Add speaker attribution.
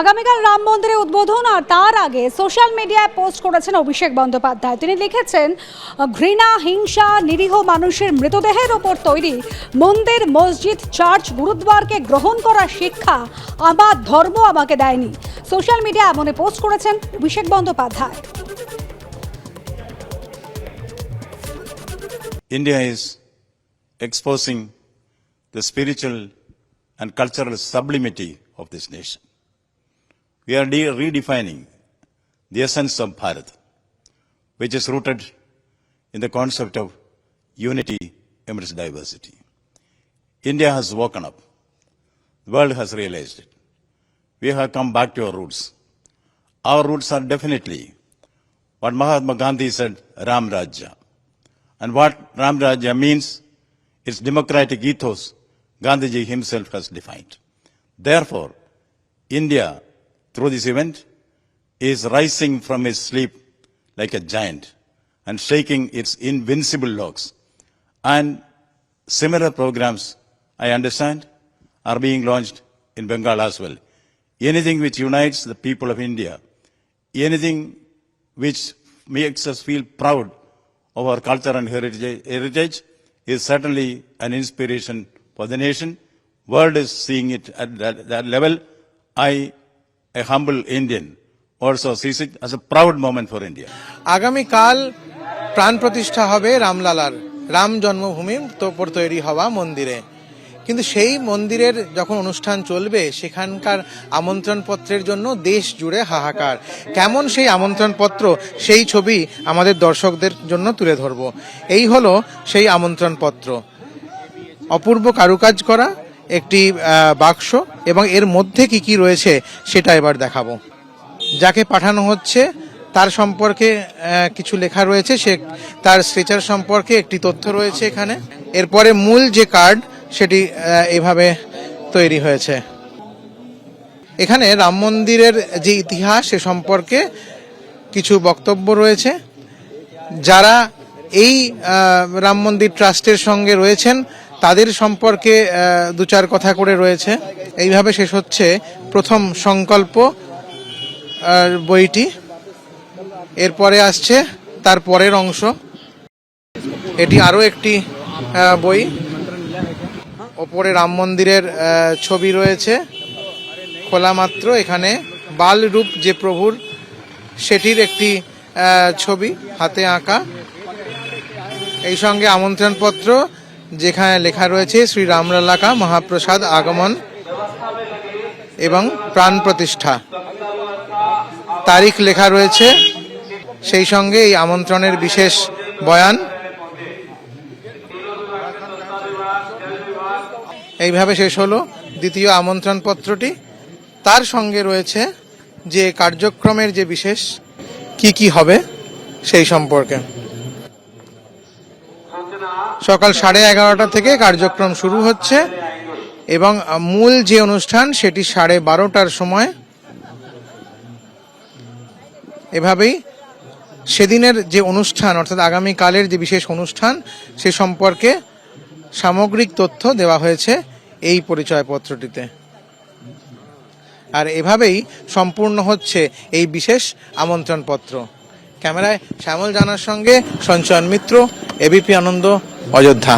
Speaker 1: আগামীকাল রাম মন্দিরে উদ্বোধন আর তার আগে সোশ্যাল মিডিয়ায় পোস্ট করেছেন অভিষেক বন্দ্যোপাধ্যায়। তিনি লিখেছেন, ঘৃণা, হিংসা, নিরীহ মানুষের মৃতদেহের ওপর তৈরি মন্দির, মসজিদ, চার্চ, গুরুদ্বারকে গ্রহণ করার শিক্ষা আমার ধর্ম আমাকে দেয়নি। সোশ্যাল মিডিয়া এমনই পোস্ট করেছেন Abhishek Bandyopadhyay.
Speaker 2: India is exposing the spiritual and cultural sublimity of this nation. We are de- redefining the essence of Bharat, which is rooted in the concept of unity amidst diversity. India has woken up. The world has realized it. We have come back to our roots. Our roots are definitely what Mahatma Gandhi said, Ram Rajya. And what Ram Rajya means is democratic ethos Gandhiji himself has defined. Therefore, India, through this event, is rising from its sleep like a giant and shaking its invincible locks. And similar programs, I understand, are being launched in Bengal as well. Anything which unites the people of India, anything which makes us feel proud of our culture and heritage, heritage is certainly an inspiration for the nation. World is seeing it at that, that level. I, a humble Indian, also sees it as a proud moment for India.
Speaker 3: আগামীকাল প্রাণ প্রতিষ্ঠা হবে রামলালার রাম জন্মভূমির তোপর তৈরি হওয়া মন্দিরে। কিন্তু সেই মন্দিরের যখন অনুষ্ঠান চলবে সেখানকার আমন্ত্রণ পত্রের জন্য দেশ জুড়ে হাহাকার। কেমন সেই আমন্ত্রণ পত্র সেই ছবি আমাদের দর্শকদের জন্য তুলে ধরব। এই হলো সেই আমন্ত্রণ পত্র অপূর্ব কারুকাজ করা একটি বাক্স এবং এর মধ্যে কি কি রয়েছে সেটা এবার দেখাবো। যাকে পাঠানো হচ্ছে, তার সম্পর্কে কিছু লেখা রয়েছে, সে তার স্ট্রেচার সম্পর্কে একটি তথ্য রয়েছে এখানে। এরপরে মূল যে কার্ড, সেটি এভাবে তৈরি হয়েছে। এখানে রাম মন্দিরের যে ইতিহাস, সে সম্পর্কে কিছু বক্তব্য রয়েছে। যারা এই রাম মন্দির ট্রাস্টের সঙ্গে রয়েছেন তাদের সম্পর্কে দু চার কথা করে রয়েছে। এইভাবে শেষ হচ্ছে প্রথম সংকল্প বইটি। এরপরে আসছে তার পরের অংশ। এটি আরও একটি বই। ওপরে রাম মন্দিরের ছবি রয়েছে। খোলা মাত্র এখানে বাল রূপ যে প্রভুর, সেটির একটি ছবি হাতে আঁকা। এই সঙ্গে আমন্ত্রণপত্র যেখানে লেখা রয়েছে শ্রী রামলালাকা মহাপ্রসাদ আগমন এবং প্রাণ প্রতিষ্ঠা। তারিখ লেখা রয়েছে, সেই সঙ্গে এই আমন্ত্রণের বিশেষ বয়ান। এইভাবে শেষ হলো দ্বিতীয় আমন্ত্রণ পত্রটি তার সঙ্গে রয়েছে যে কার্যক্রমের যে বিশেষ, কি কি হবে সেই সম্পর্কে। সকাল সাড়ে এগারোটা থেকে কার্যক্রম শুরু হচ্ছে এবং মূল যে অনুষ্ঠান সেটি সাড়ে বারোটার সময় এভাবেই সেদিনের যে অনুষ্ঠান, অর্থাৎ আগামীকালের যে বিশেষ অনুষ্ঠান, সে সম্পর্কে সামগ্রিক তথ্য দেওয়া হয়েছে এই পরিচয়পত্রটিতে। আর এভাবেই সম্পূর্ণ হচ্ছে এই বিশেষ আমন্ত্রণপত্র। ক্যামেরায় শ্যামল জানার সঙ্গে সঞ্চয়ন মিত্র এবিপি আনন্দ। অযোধ্যা।